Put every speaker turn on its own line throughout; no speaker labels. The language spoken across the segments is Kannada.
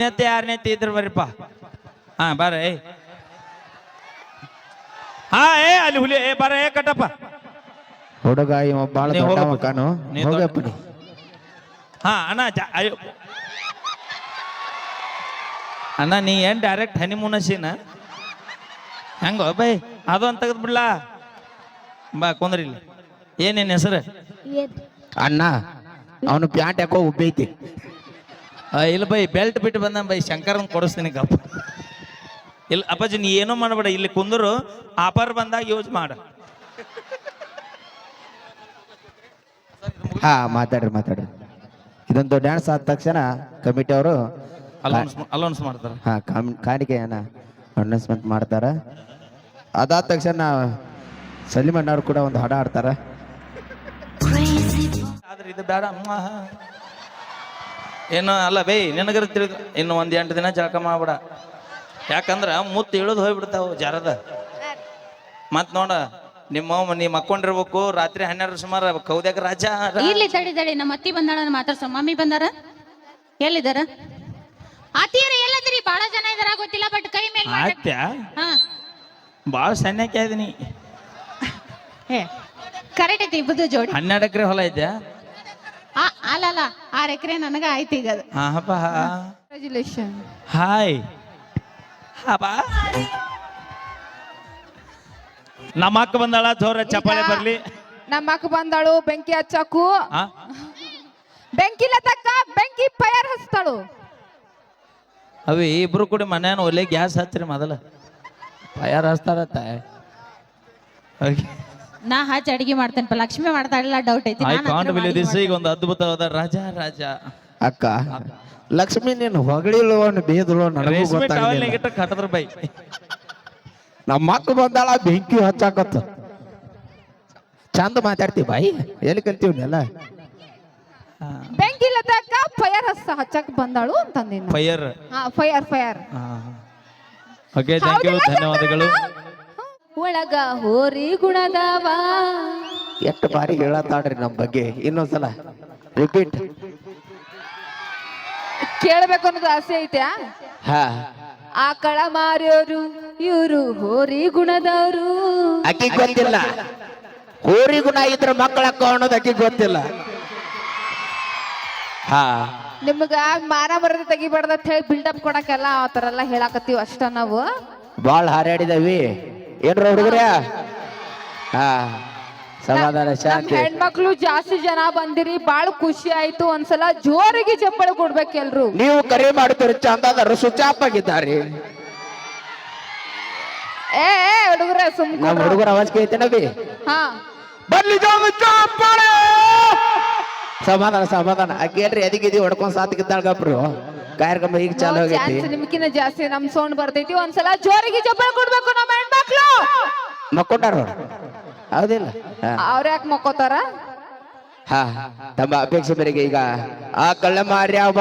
ಐದನೇತೆ ಆರನೇತೆ ಇದ್ರ ಬರ್ರಿಪ್ಪ ಹಾ ಬಾರ ಏ ಹಾ ಏ ಅಲ್ಲಿ ಹುಲಿ ಏ ಬಾರ ಏ ಕಟ್ಟಪ್ಪ.
ಹುಡುಗ ಇವ ಬಾಳ
ನೀ
ದೊಡ್ಡ
ಹೋಗಪ್ಪ.
ಮಕ್ಕನು
ನೀ
ಹೋಗಪ್ಪ
ದೊಡ್ಡ- ಹಾ ಅಣ್ಣ ಜ- ಅಯ್ಯೋ. ಅಣ್ಣ ನೀ ಏನ್ ಡೈರೆಕ್ಟ್ ಹನಿಮೂನ್ ಸೀನ ಹೆಂಗೋ ಬೈ ಅದು ಅಂತ ತೆಗೆದು ಬಿಡ್ಲಾ? ಬಾ ಕುಂದ್ರಿ ಇಲ್ಲಿ. ಏನೇನ್ ಹೆಸರು?
ಅಣ್ಣ ಅವನು ಪ್ಯಾಂಟ್ ಯಾಕೋ ಉಬ್ಬೈತಿ
ಇಲ್ಲ ಬೈ ಬೆಲ್ಟ್ ಬಿಟ್ಟು ಬಂದ ಬೈ ಶಂಕರನ್ ಕೊಡಿಸ್ತೀನಿ ಗಪ್ಪ. ಇಲ್ಲ ಅಪ್ಪಾಜಿ ನೀ ಏನೂ ಮಾಡಬೇಡ ಇಲ್ಲಿ ಕುಂದರು ಆಫರ್ ಬಂದಾಗ ಯೂಸ್ ಮಾಡ.
ಹಾ ಮಾತಾಡ್ರಿ ಮಾತಾಡ್ರಿ. ಇದೊಂದು ಡ್ಯಾನ್ಸ್ ಆದ ತಕ್ಷಣ ಕಮಿಟಿ ಅವರು
ಅಲೌನ್ಸ್ ಅಲೌನ್ಸ್ ಮಾಡ್ತಾರೆ.
ಹಾ ಕಾಣಿಕೆ ಕಾಣಿಕೆಯನ್ನ ಅನೌನ್ಸ್ಮೆಂಟ್ ಮಾಡ್ತಾರೆ. ಅದಾದ ತಕ್ಷಣ ಸಲೀಮಣ್ಣ ಅವ್ರು ಕೂಡ ಒಂದು ಹಾಡ ಆಡ್ತಾರೆ
ಆದ್ರೆ ಇದು ಬೇಡ. ಏನು ಅಲ್ಲ ಬೇಯ್ ನಿನಗರ ತಿಳಿದು ಇನ್ನು ಒಂದು ಎಂಟು ದಿನ ಜಳಕ ಮಾಡ್ಬಿಡ. ಯಾಕಂದ್ರೆ ಮುತ್ತು ಇಳಿದು ಹೋಗ್ಬಿಡ್ತಾವು ಜರದ. ಮತ್ ನೋಡ ನಿಮ್ಮ ನೀ ಮಕ್ಕೊಂಡಿರ್ಬೇಕು ರಾತ್ರಿ ಹನ್ನೆರಡು ಸುಮಾರು ಕೌದ್ಯಾಗ ರಾಜ ರ-
ಇಲ್ಲಿ ತಡಿ ತಡಿ ನಮ್ಮ ಅತ್ತಿ ಬಂದಾಳ ಮಾತ್ರ ಮಮ್ಮಿ ಬಂದಾರ? ಎಲ್ಲಿದಾರ? ಅತ್ತಿಯರ ಎಲ್ಲದಿರಿ? ಬಹಳ ಜನ ಇದಾರ ಗೊತ್ತಿಲ್ಲ ಬಟ್ ಕೈ ಮೇಲೆ.
ಆತ್ಯ
ಹಾ.
ಭಾಳ ಸಣ್ಣಕ್ಕೆ ಇದೀನಿ
ಹೇ ಕರೆಕ್ಟ್ ಐತಿ ಬುದ್ಧ ಜೋಡಿ.
ಹನ್ನೆರಡು ಎಕರೆ ಹೊಲ ಐತೆ
ಆ ಅಲ್ಲಲ್ಲ ಅಲ್ಲ ಆರ್ ಎಕರೆ ನನಗ ಆಯ್ತು ಈಗ ಅದು. ಕಂಗ್ರ್ಯಾಚುಲೇಷನ್
ಹಾಯ್ ಹಬ್ಬ. ನಮ್ಮ ಅಕ್ಕ ಬಂದಾಳ ಜೋರ ಚಪ್ಪಾಳೆ ಬರ್ಲಿ.
ನಮ್ಮ ಅಕ್ಕ ಬಂದಾಳು ಬೆಂಕಿ ಹಚ್ಚಾಕು
ಆ?
ಬೆಂಕಿ ಲತಕ್ಕ ಬೆಂಕಿ ಫೈರ್ ಹಚ್ತಾಳು.
ಅವಿ ಇಬ್ರು ಕೂಡಿ ಮನೇನ ಒಲೆ ಗ್ಯಾಸ್ ಹಚ್ಚ್ರಿ ಮೊದಲ. ಫಯರ್ ಹಚ್ತಾರತ್ತ.
ನಾ ಹಚ್ಚಿ ಅಡಿಗೆ ಮಾಡ್ತೇನಪ್ಪ ಲಕ್ಷ್ಮಿ ಮಾಡ್ತಾಳಿಲ್ಲ ಡೌಟ್ ಐತಿ.
ಐ ಕಾಂಟ್ ಬಿಲೀವ್ ದಿಸ್ ಈಗ ಒಂದು ಅದ್ಭುತವಾದ ರಾಜ ರಾಜ.
ಅಕ್ಕ ಲಕ್ಷ್ಮಿ ನೀನು ಹೊಗಳಿಲ್ವೋ ಬೇದಲು ನನಗೂ
ರೇಷ್ಮೆ ಟವಲ್
ಗೊತ್ತಾಗಲಿಲ್ಲ
ನೆಗಿಟ್ಟ ಕಟ್ಟದ್ರ ಬೈ.
ನಮ್ಮ ಮಕ್ಕ ಬಂದಾಳ ಬೆಂಕಿ ಹಚ್ಚಾಕತ್ತ. ಚಂದ ಮಾತಾಡ್ತೀವಿ ಬಾಯಿ ಎಲ್ಲಿ ಕಲ್ತೀವನ್ನೆಲ್ಲ
ಬೆಂಕಿ ಅಕ್ಕ ಫೈರ್ ಹಚ್ಚ ಹಚ್ಚಕ್ ಬಂದಾಳು ಅಂತಂದಿನ
ಫೈರ್
ಹಾ fire fire
okay thank you ಧನ್ಯವಾದಗಳು.
ಒಳಗ ಹೋರಿ ಗುಣದವ.
ಎಷ್ಟು ಬಾರಿ ಹೇಳತ್ತಾಡ್ರಿ ನಮ್ಮ ಬಗ್ಗೆ? ಇನ್ನೊಂದ್ಸಲ ರಿಪೀಟ್
ಕೇಳಬೇಕು ಅನ್ನೋದು ಆಸೆ ಐತೆ
ಹಾ.
ಆಕಳ ಮಾರಿಯೋರು ಇವರು ಹೋರಿ ಗುಣದವರು.
ಅಕ್ಕಿ ಗೊತ್ತಿಲ್ಲ. ಹೋರಿ ಗುಣ ಇದ್ರ ಮಕ್ಕಳ ಅನ್ನೋದು ಅಕ್ಕಿ ಗೊತ್ತಿಲ್ಲ. ಹಾ.
ನಿಮ್ಗ ಮಾರ ಮರದ ತೆಗಿಬಾರ್ದ ಅಂತ ಹೇಳಿ ಬಿಲ್ಡಪ್ ಕೊಡಕ್ಕೆಲ್ಲ ಆ ಥರ ಎಲ್ಲ ಹೇಳಾಕತ್ತೀವಿ ಅಷ್ಟ ನಾವು.
ಬಾಳ್ ಹಾರಾಡಿದವಿ. ಏನ್ರ ಹುಡುಗರ? ಹಾ ಸಮಾಧಾನ ಶಾಂತಿ.
ಹೆಣ್ಮಕ್ಳು ಜಾಸ್ತಿ ಜನ ಬಂದಿರಿ ಬಾಳ ಖುಷಿ ಆಯ್ತು. ಒಂದ್ಸಲ ಜೋರಿಗೆ ಚಪ್ಪಳ ಕೊಡ್ಬೇಕು ಎಲ್ರು.
ನೀವು ಕರೆ ಮಾಡ್ತಿರ ಚಂದಾದರು ಸುಚಾಪ್ ಆಗಿದ್ದಾರೆ
ಏ ಏ ಹುಡುಗ್ರೆ ಸುಮ್
ನಮ್ಮ ಹುಡುಗರ ಅವಾಜ್ ಕೇಳ್ತೇನೆ ಬಿ
ಹಾ.
ಬರ್ಲಿ ಸಮಾಧಾನ ಸಮಾಧಾನ. ಅಕ್ಕೇಳ್ರಿ ಎದಿಗಿದಿ ಹೊಡ್ಕೊಂಡ್ ಸಾತ್ಗಿದ್ದಾಳ ಗಪ್ರು? ಕಾರ್ಯಕ್ರಮ ಈಗ ಚಾಲು
ಚಾನ್ಸ್ ನಿಮ್ಕಿನ್ನ ಜಾಸ್ತಿ ನಮ್ ಸೌಂಡ್ ಬರ್ತೈತಿ. ಒಂದ್ಸಲ ಜೋರಿಗೆ ಚಪ್ಪಳ ಕೊಡ್ಬೇಕು ನಮ್ಮ ಹೆಣ್ಮಕ್ಳು
ಮಕ್ಕೊಂಡಾರ. ಹೌದಿಲ್ಲ.
ಅವ್ರ ಯಾಕೆ ಮಕ್ಕೋತಾರ?
ಹಾ ತಮ್ಮ ಅಪೇಕ್ಷೆ ಮೇರೆಗೆ ಈಗ ಆ ಕಳ್ಳ ಮಾರ್ಯಾವ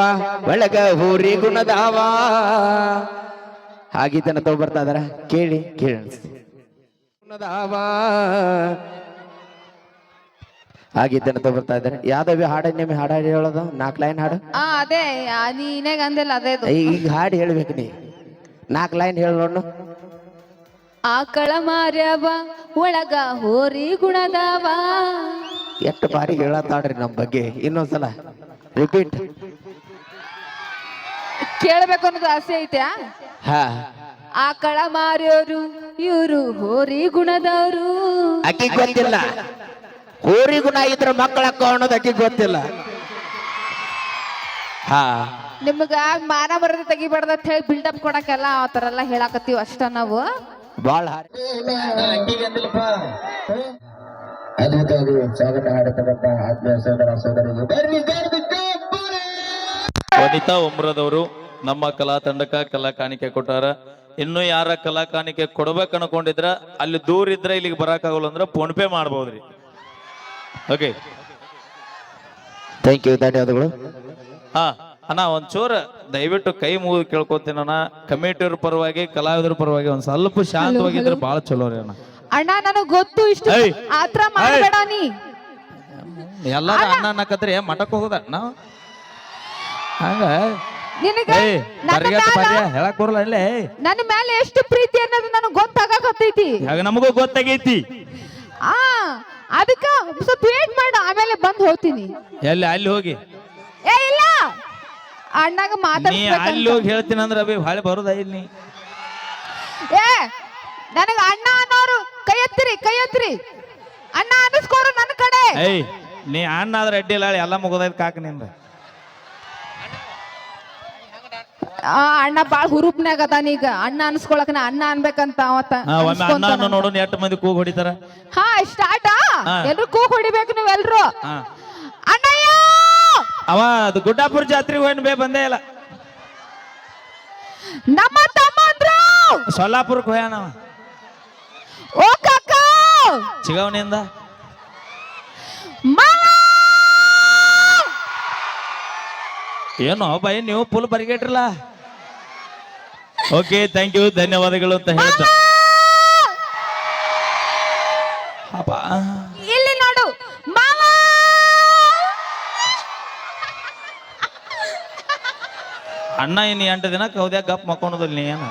ಒಳಗ ಹೂರಿ ಗುಣದಾವ. ಹಾಗೀತನ ತಗೋ ಬರ್ತಾ ಇದಾರ. ಕೇಳಿ ಕೇಳಿ. ಗುಣದಾವ. ಹಾಗೀತನ ತಗೋ ಬರ್ತಾ ಇದಾರೆ. ಯಾವ್ದವಿ ಹಾಡ ಹಾಡು ಹಾಡ ಹೇಳೋದು? ನಾಲ್ಕು ಲೈನ್ ಹಾಡು?
ಅದೇ ನೀನೇಗ ಅಂದಿಲ್ಲ ಅದೇ
ಈಗ ಹಾಡು ಹೇಳ್ಬೇಕು ನೀ. ನಾಲ್ಕು ಲೈನ್ ಹೇಳ ನೋಡು
ಆಕಳ ಮಾರ್ಯವ ಒಳಗ ಹೋರಿ ಗುಣದವ.
ಎಷ್ಟು ಬಾರಿ ಹೇಳತ್ತಾಡ್ರಿ ನಮ್ಮ ಬಗ್ಗೆ? ಇನ್ನೊಂದ್ಸಲ ರಿಪೀಟ್
ಕೇಳಬೇಕು ಅನ್ನೋದು ಆಸೆ ಐತೆ
ಹಾ.
ಆಕಳ ಮಾರಿಯೋರು ಇವರು ಹೋರಿ ಗುಣದವರು.
ಅಕ್ಕಿ ಗೊತ್ತಿಲ್ಲ. ಹೋರಿ ಗುಣ ಇದ್ರ ಮಕ್ಕಳ ಅನ್ನೋದು ಅಕ್ಕಿ ಗೊತ್ತಿಲ್ಲ. ಹಾ.
ನಿಮ್ಗ ಮಾನ ಮರದ ತೆಗಿಬಾರ್ದ ಅಂತ ಹೇಳಿ ಬಿಲ್ಡಪ್ ಕೊಡಕ್ಕೆಲ್ಲ ಆ ಥರ ಎಲ್ಲ ಹೇಳಾಕತ್ತೀವಿ ಅಷ್ಟ ನಾವು.
ಬಾಳ ಅದ್ಭುತವಾಗಿ ಸ್ವಾಗತ ಆತ್ಮೀಯ ಸೋದರ ಸೋದರಿಗೆ.
ವನಿತಾ ಉಮ್ರದವರು ನಮ್ಮ ಕಲಾ ತಂಡಕ್ಕ ಕಲಾ ಕಾಣಿಕೆ ಕೊಟ್ಟಾರ. ಇನ್ನು ಯಾರ ಕಲಾ ಕಾಣಿಕೆ ಕೊಡ್ಬೇಕು ಅನ್ಕೊಂಡಿದ್ರ ಅಲ್ಲಿ ದೂರ ಇದ್ರೆ ಇಲ್ಲಿಗೆ ಬರಕಾಗಲ್ಲ ಅಂದ್ರೆ ಫೋನ್ ಪೇ ಮಾಡ್ಬೋದ್ರಿ. ಓಕೆ
ಥ್ಯಾಂಕ್ ಯು ಧನ್ಯವಾದಗಳು.
ಹಾ. ಅಣ್ಣ ಒಂಚೂರು ದಯವಿಟ್ಟು ಕೈ ಮುಗಿದು ಕೇಳ್ಕೊತೀನಿ ಅಣ್ಣ. ಕಮಿಟಿಯವ್ರ ಪರವಾಗಿ ಕಲಾವಿದರ ಪರವಾಗಿ ಒಂದ್ ಸ್ವಲ್ಪ ಶಾಂತವಾಗಿದ್ರೆ ಬಹಳ ಚಲೋ ರೀ ಅಣ್ಣ.
ಅಣ್ಣ ನನಗ್ ಗೊತ್ತು ಇಷ್ಟು
ಏಯ್!
ಆತರ ಮಾಡಬೇಡ ನೀ.
ಎಲ್ಲಾರು ಅಣ್ಣ. ಅನ್ನಕತ್ರಿ ಮಠಕ್ ಹೋಗೋದ? ನಾವು? ಹಂಗ?
ನಿನಗ
ಏಯ್
ನನ್ನ ಮ್ಯಾಲ
ಹೇಳಕ್ ಬರಲ್ಲ ಇಲ್ಲೇ
ನನ್ನ ಮೇಲೆ ಎಷ್ಟು ಪ್ರೀತಿ ಅನ್ನೋದು ನನಗೆ ಗೊತ್ತಾಗಕತ್ತೈತಿ.
ಇವಾಗ ನಮಗೂ ಗೊತ್ತಾಗೈತಿ.
ಆ ಅದಕ್ಕ ಸ್ವಲ್ಪ ವೇಟ್ ಮಾಡು ಆಮೇಲೆ ಬಂದ್ ಹೋಗ್ತೀನಿ.
ಎಲ್ಲಿ ಅಲ್ಲಿ ಹೋಗಿ.
ಏ ಇಲ್ಲ ಅಣ್ಣಾಗ
ನೀ ಅಲ್ಲಿ
ಮಾತಾಡ್ಸ್ಬೇಕಂತ
ಹೋಗಿ ಹೇಳ್ತೀನಿ ಅಂದ್ರೆ ಅಭಿ ಹೊಳೆ ಬರೋದ ಇಲ್ಲಿ?
ಏ ನನಗ ಅಣ್ಣ ಅನ್ನೋರು ಕೈ ಎತ್ತಿರಿ ಕೈ ಎತ್ತಿರಿ. ಅಣ್ಣ ಅನ್ನಿಸ್ಕೋರು ನನ್ನ ಕಡೆ.
ಏಯ್ ನೀ ಅಣ್ಣ ಆದ್ರೆ ಅಡ್ಡಿ ಇಲ್ಲ ಎಲ್ಲ ಮುಗಿದೈತ್ ಕಾಕ ನಿಂದ.
ಆ ಅಣ್ಣ ಬಾಳ ಹುರುಪ್ನ್ಯಾಗ ಅದಾನ ಈಗ. ಅಣ್ಣ ಅನ್ಸ್ಕೊಳಕ್ ನಾ ಅಣ್ಣ ಅನ್ಬೇಕಂತ ಅವತ್ತ
ಹಾ ಒಮ್ಮೆ ಅಣ್ಣ
ಅನ್ಸ್ಕೊಂತಾನ.
ಅನ್ನ ನೋಡು ಎಷ್ಟು ಮಂದಿ ಕೂಗ್ ಹೊಡಿತಾರ?
ಹಾ ಸ್ಟಾರ್ಟ್
ಹಾ.
ಎಲ್ರು ಕೂಗ್ ಹೊಡಿಬೇಕು ನೀವೆಲ್ರು?
ಹಾ. ಅವ ಅದು ಗುಡ್ಡಾಪುರ ಜಾತ್ರೆಗೆ ಹೋಗಿ ಬೇ ಬಂದೇ ಇಲ್ಲ.
ನಮ್ಮ ತಮ್ಮಂದ್ರು
ಸೊಲ್ಲಾಪುರಕ್ಕೆ ಹೋಯಾನ ಅವ.
ಓ ಕಾಕ.
ಚಿಗವನಿಂದ. ಏನೋ ಬೈ ನೀವು ಫುಲ್ ಬರಿಗೇಟ್ರಲ್ಲ? ಓಕೆ ಥ್ಯಾಂಕ್ ಯು ಧನ್ಯವಾದಗಳು ಅಂತ ಹೇಳ್ತಾ ಅಪ್ಪ ಅಣ್ಣ ಇನ್ನು ಎಂಟು ದಿನ ಕೌದ್ಯಾಗ ಗಪ್ ಮಕ್ಕೊಂಡೋದಲ್ಲ ನೀ ಏನು?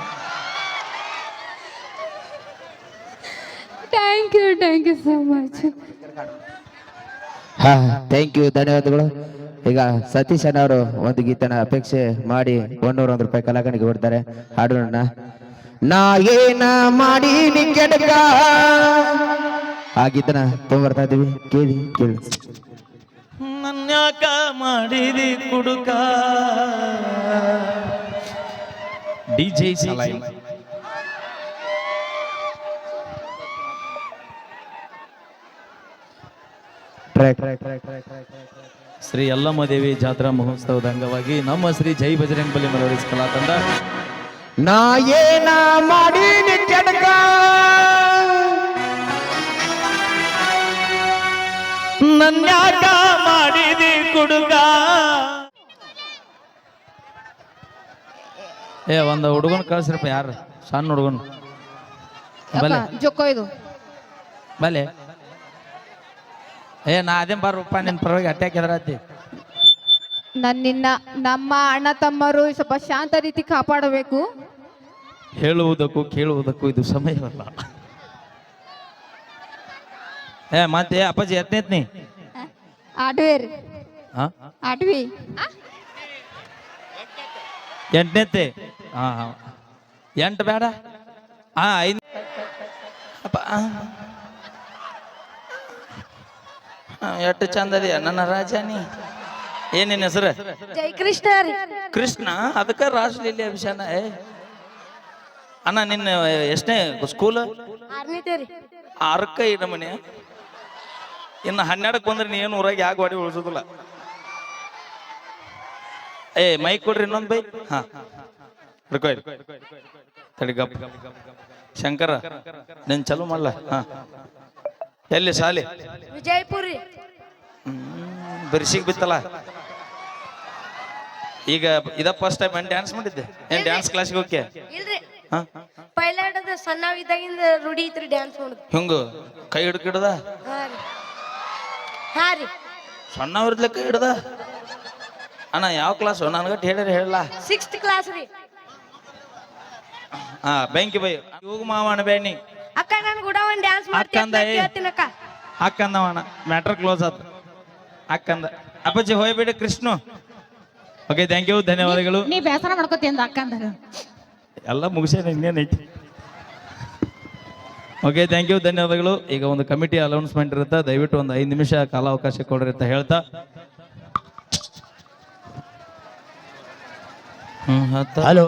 Thank you thank you so much
ಹಾ ಥ್ಯಾಂಕ್ ಯು ಧನ್ಯವಾದಗಳು. ಈಗ ಸತೀಶ್ ಅಣ್ಣವರು ಒಂದು ಗೀತನ ಅಪೇಕ್ಷೆ ಮಾಡಿ ಒಂದೂರ ಒಂದು ರೂಪಾಯಿ ಕಲಾಕಣಿಗೆ ಕೊಡ್ತಾರೆ ಹಾಡೋಣ. ನಾ ಏನ ಮಾಡಿ ಕೆಡಕ? ಆ ಗೀತನ ತುಂಬ ಬರ್ತಾ ಇದ್ದೀವಿ. ಕೇಳಿ ಕೇಳಿ.
ನನ್ಯಾಕ ಮಾಡಿದಿ ಕುಡುಕ? ಡಿ ಜೆ ಶ್ರೀ ಯಲ್ಲಮ್ಮ ದೇವಿ ಜಾತ್ರಾ ಮಹೋತ್ಸವದ ಅಂಗವಾಗಿ ನಮ್ಮ ಶ್ರೀ ಜೈ ಬಜರಂಗ್ ಬಲಿ ಕಲಾ ತಂಡ.
ನಾ ಏನ ಮಾಡಿ ಕೆಡಕ?
ನನ್ಯಾಕ ಮಾಡಿದಿ ಕುಡುಗ. ಏ ಒಂದ ಹುಡುಗನ ಕಳ್ಸ್ರಪ್ಪ ಯಾರು ಸಣ್ಣ ಹುಡುಗನ್. ಬಲೆ
ಜೊಕ್ಕೋ ಇದು.
ಬಲೆ ಏ ನಾ ಅದೇನ್ ಬಾರಪ್ಪ ನಿನ್ ಪರವಾಗಿ ಅಟ್ಯಾಕ್ ಎದರಾತಿ?
ನನ್ನಿನ್ನ ನಮ್ಮ ಅಣ್ಣ ತಮ್ಮರು ಸ್ವಲ್ಪ ಶಾಂತ ರೀತಿ ಕಾಪಾಡಬೇಕು.
ಹೇಳುವುದಕ್ಕೂ ಕೇಳುವುದಕ್ಕೂ ಇದು ಸಮಯವಲ್ಲ. ಏ ಮತ್ತೆ ಅಪ್ಪಾಜಿ ಎತ್ನೇತ್ನಿ
ನೀ
ಹಾ
ಆಡ್ವಿ
ಎಂಟನೇತೆ ಹಾ ಹಾ. ಎಂಟು ಬೇಡ? ಹಾ ಐದು. ಅಪ್ಪ ಆ. ಎಷ್ಟು ಚಂದದಿ ನನ್ನ ರಾಜಾನಿ? ಏನೇನು ಹೆಸರು?
ಜೈ ಕೃಷ್ಣ
ಅದಕ್ಕೆ ರಾಜಲೀಲೆ ಅಭಿಷಾನ ಏ. ಅಣ್ಣ ನಿನ್ನ ಎಷ್ಟನೇ ಸ್ಕೂಲ್ ಆರಕ್ಕ ಇಡಮನೆ ನಮನೆ ಇನ್ನು ಹನ್ನೆರಡಕ್ಕೆ ಬಂದ್ರೆ ನೀನು ಊರಾಗ ಯಾಕೆ ಗಾಡಿ ಉಳಿಸೋದಿಲ್ಲ? ಏ ಮೈಕ್ ಕೊಡ್ರಿ ಇನ್ನೊಂದು ಬೈ. ಹಾ. ಶಂಕರ ನೀನ್ ಚಲೋ ಮಾಡಲ್ಲ ಹಾ. ಎಲ್ಲಿ ಸಾಲಿ?
ವಿಜಯಪುರಿ.
ಬಿರ್ಸಿಗೆ ಬಿತ್ತಲ್ಲ? ಈಗ ಇದ ಫಸ್ಟ್ ಟೈಮ್ ಏನ್ ಡ್ಯಾನ್ಸ್ ಮಾಡಿದ್ದೆ? ಏನ್ ಡ್ಯಾನ್ಸ್ ಕ್ಲಾಸಿಗೆ ಹೋಗ್ಯ?
ಇಲ್ರಿ. ಸಣ್ಣ ಇದ್ದಾಗಿಂದ ರೂಢಿ ಐತ್ರಿ ಡ್ಯಾನ್ಸ್ ಮಾಡೋದು
ಹಿಂಗ? ಕೈ ಹಿಡ್ಕಿಡ್ದ?
ಹಾ ರೀ ರೀ
ಹಿಡ್ದ? ಅಣ್ಣ ಯಾವ ಕ್ಲಾಸು ನನಗಟ್ಟು ಹೇಳ್ರಿ ಹೇಳಲ್ಲ.
ಸಿಕ್ಸ್ತ್ ಕ್ಲಾಸ್ ರೀ.
ಹಾ ಬೆಂಕಿ ಬೈ ಇವಾಗ ಮಾವಣ ಬೇಣಿ
ಅಕ್ಕ ನನ್ ಕೂಡ ಒಂದ್ ಡ್ಯಾನ್ಸ್
ಅಕ್ಕಂದ
ಮಾಡ್ತೀನಿ ಅಕ್ಕ
ಅಕ್ಕಂದವಣ ಮ್ಯಾಟ್ರ್ ಕ್ಲೋಸ್ ಆತು. ಅಕ್ಕಂದ. ಅಪ್ಪಾಜಿ ಹೋಯ್ಬೇಡಿ ಕೃಷ್ಣ. ಓಕೆ ಥ್ಯಾಂಕ್ ಯು ಧನ್ಯವಾದಗಳು.
ನೀ ಬೇಸರ ಮಾಡ್ಕೋತಿ ಅಕ್ಕ ಅಂದಾಗ
ಎಲ್ಲ ಮುಗಿಸ್ಯಾನ ಇನ್ನೇನೈತಿ ಓಕೆ ಥ್ಯಾಂಕ್ ಯು ಧನ್ಯವಾದಗಳು. ಈಗ ಒಂದು ಕಮಿಟಿ ಅನೌನ್ಸ್ಮೆಂಟ್ ಇರುತ್ತೆ. ದಯವಿಟ್ಟು ಒಂದು ಐದು ನಿಮಿಷ ಕಾಲಾವಕಾಶ ಕೊಡ್ರಿ ಅಂತ ಹೇಳ್ತಾ. ಹಲೋ